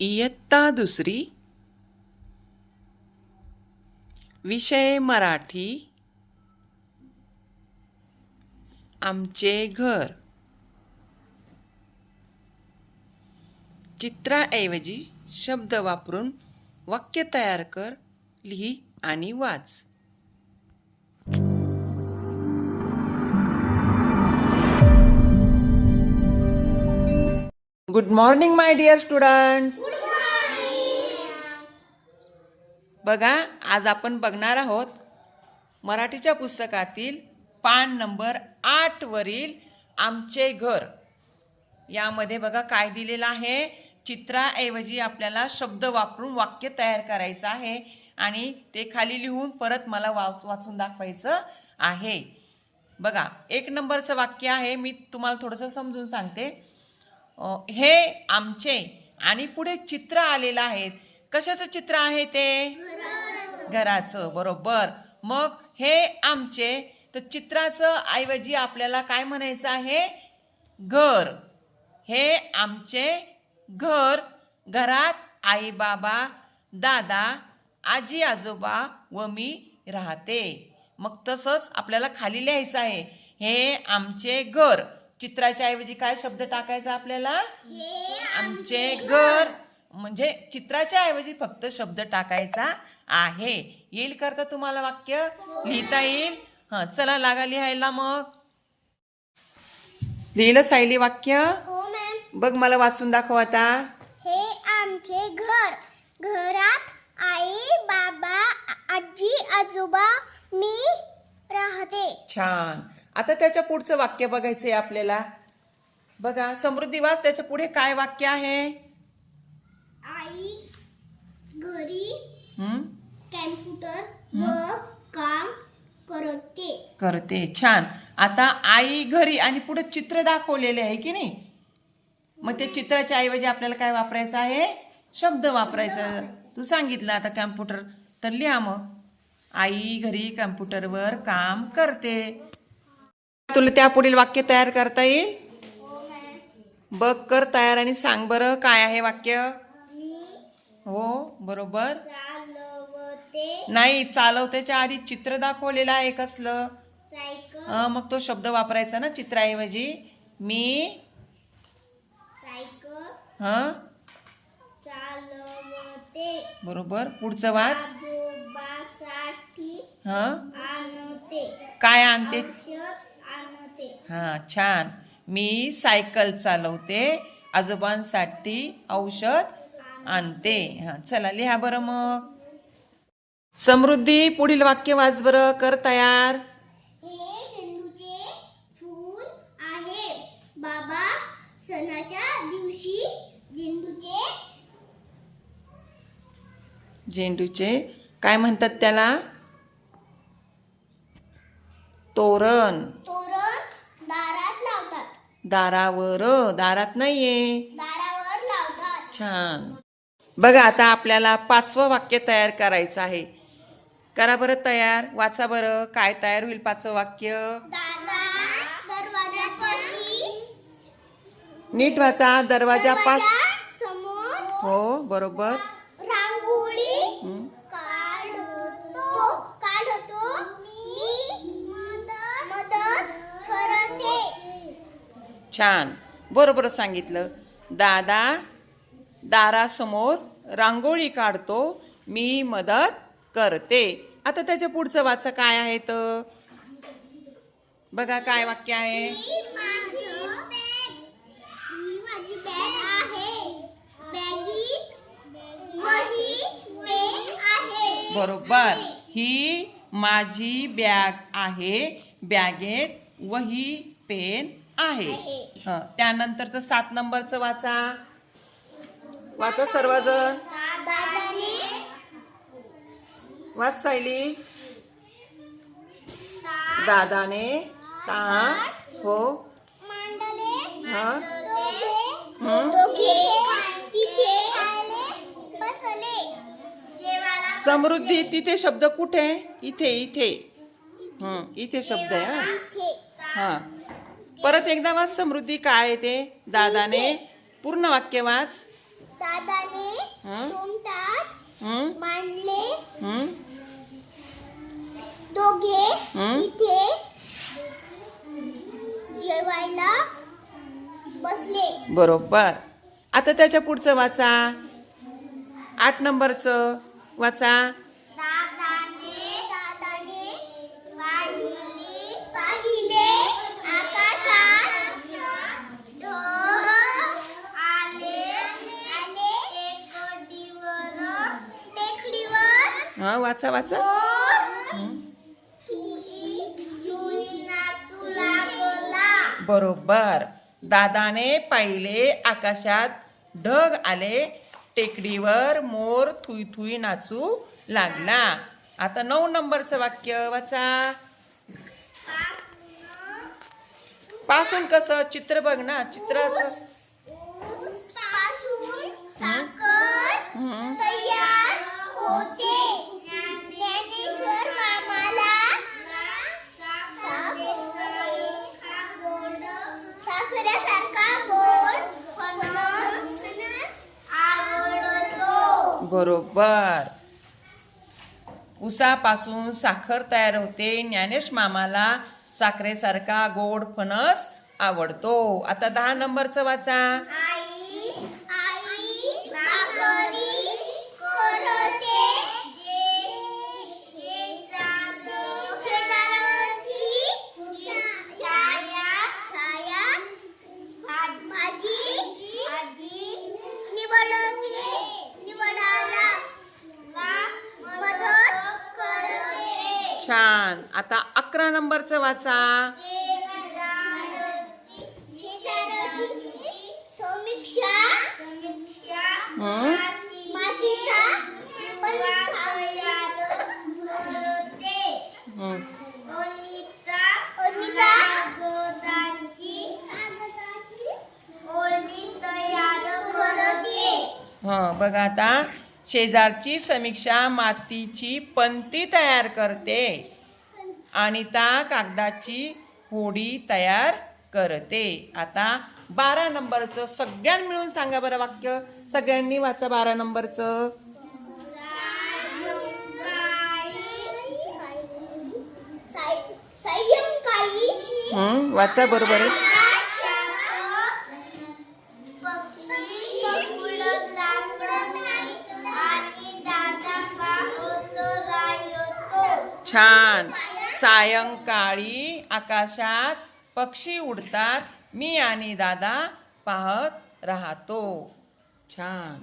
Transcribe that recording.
इयत्ता दुसरी. विषय मराठी. आमचे घर. चित्राऐवजी शब्द वापरून वाक्य तयार कर लिही आणि वाच. Good morning my dear students बघा आज आपण बघणार आहोत मराठीच्या पुस्तकातील पान नंबर आठ वरील आमचे घर. यामध्ये बघा काय दिलेलं आहे. चित्राऐवजी आपल्याला शब्द वापरून वाक्य तयार करायचं आहे आणि ते खाली लिहून परत मला वा वाचून दाखवायचं आहे. बघा एक नंबरचं वाक्य आहे. मी तुम्हाला थोडंसं समजून सांगते. हे आमचे आणि पुढे चित्र आलेलं आहे. कशाचं चित्र आहे ते? घराचं बरोबर. मग हे आमचे तर चित्राचं ऐवजी आपल्याला काय म्हणायचं आहे? घर. हे आमचे घर. घरात आई बाबा दादा आजी आजोबा व मी राहते. मग तसंच आपल्याला खाली लिहायचं आहे. हे आमचे घर. चित्राच्या ऐवजी काय शब्द टाकायचा आपल्याला? आमचे घर. म्हणजे चित्राच्या ऐवजी फक्त शब्द टाकायचा आहे. येईल करता तुम्हाला वाक्य? लिहिता येईल? हा चला लागा लिहायला मग. लिहिलं सायली वाक्य? हो मॅम. बघ मला वाचून दाखव आता. हे आमचे घर. घरात आई बाबा आजी आजोबा मी राहते. छान. आता त्याच्या पुढचं वाक्य बघायचंय आपल्याला. बघा समृद्धी वास त्याच्या पुढे काय वाक्य आहे? आई घरी? कॅम्प्युटर व काम करते. करते. छान. आता आई घरी आणि पुढे चित्र दाखवलेले आहे की नाही? मग ते चित्राच्या ऐवजी आपल्याला काय वापरायचं आहे? शब्द वापरायचं. तू सांगितलं आता कॅम्प्युटर. तर लिहा मग. आई घरी कॅम्प्युटरवर काम करते. तुला त्या पुढील वाक्य तयार करता येईल? हो बघ कर तयार आणि सांग बरं काय आहे वाक्य? हो बरोबर. नाही चालवत्याच्या आधी चित्र दाखवलेलं आहे कसलं? हं, मग तो शब्द वापरायचा ना चित्राऐवजी. मी हं? बरोबर. पुढचं वाच. हं? काय आणते? हा छान. मी सायकल चालवते. आजोबांसाठी औषध आणते. हा चला लिहा बरं मग. समृद्धी पुढील वाक्य वाच बरं. कर तयार. झेंडूचे फूल आहे. बाबा सणाच्या दिवशी झेंडूचे झेंडूचे काय म्हणतात त्याला? तोरण. लावतात दारावर दारात नाहीये. छान. बघा आता आपल्याला पाचवं वाक्य तयार करायचं आहे. करा बरं तयार वाचा बरं. काय तयार होईल पाचवं वाक्य? नीट वाचा दरवाजा पास हो बरोबर रांगोळी हं. काढतो काढतो मी मदत करते छान. बरोबर सांगितलं. दादा दारासमोर रांगोळी काढतो मी मदत करते. आता त्याच्या पुढचं वाचा काय आहे तर बघा काय वाक्य आहे. बरोबर. ही माझी बॅग आहे. बॅगेत वही पेन आहे. हं, त्यानंतरचं सात नंबरचं वाचा. वाचा सर्वजण. दादाने वाच सायली. दादाने. ताट. हो. मांडले. हा. दोघे हं? दोघे. तिथे बसले. जेवायला समृद्धी तिथे शब्द कुठे? इथे इथे. हं, इथे शब्द आहे हा. इथे. हा. परत एकदा वाच समृद्धी काय आहे ते दादाने पूर्ण वाक्य वाच दादाने हं? हं? मांडले हं? दोघे हं? इथे जेवायला बसले बरोबर आता त्याच्या पुढचं वाचा आठ नंबरचं वाचा दादाने दादाने पाहिले पाहिले आकाशात ढग आले आले टेकडीवर टेकडीवर हा वाचा वाचा. बरोबर. दादाने पाहिले आकाशात ढग आले टेकडीवर मोर थुई थुई नाचू लागला. आता नऊ नंबरचं वाक्य वाचा. पासून कसं? चित्र बघ ना चित्र असं. तयार होते ज्ञानेश्वर मामाला साखरेसारखा गोड फणस आवडतो बरोबर. उसापासून साखर तयार होते. ज्ञानेश मामाला साखरेसारखा गोड फणस आवडतो. आता दहा नंबरचं वाचा आई आई भाकरी करते शेजारची छाया छाया भाजी भाजी निवडते निवडायला मदत करते छान आता अकरा नंबरचं वाचा समीक्षा हं? हं. हं बघा आता शेजारची समीक्षा मातीची पंती तयार करते अनिता कागदाची होडी तयार करते. आता बारा नंबरचं सगळ्यां मिळून सांगा बरं वाक्य. सगळ्यांनी वाचा बारा नंबरचं. वाचा बरोबर. आहे सायंकाळी आकाशात पक्षी उडतात मी आणि दादा पाहत राहतो. छान.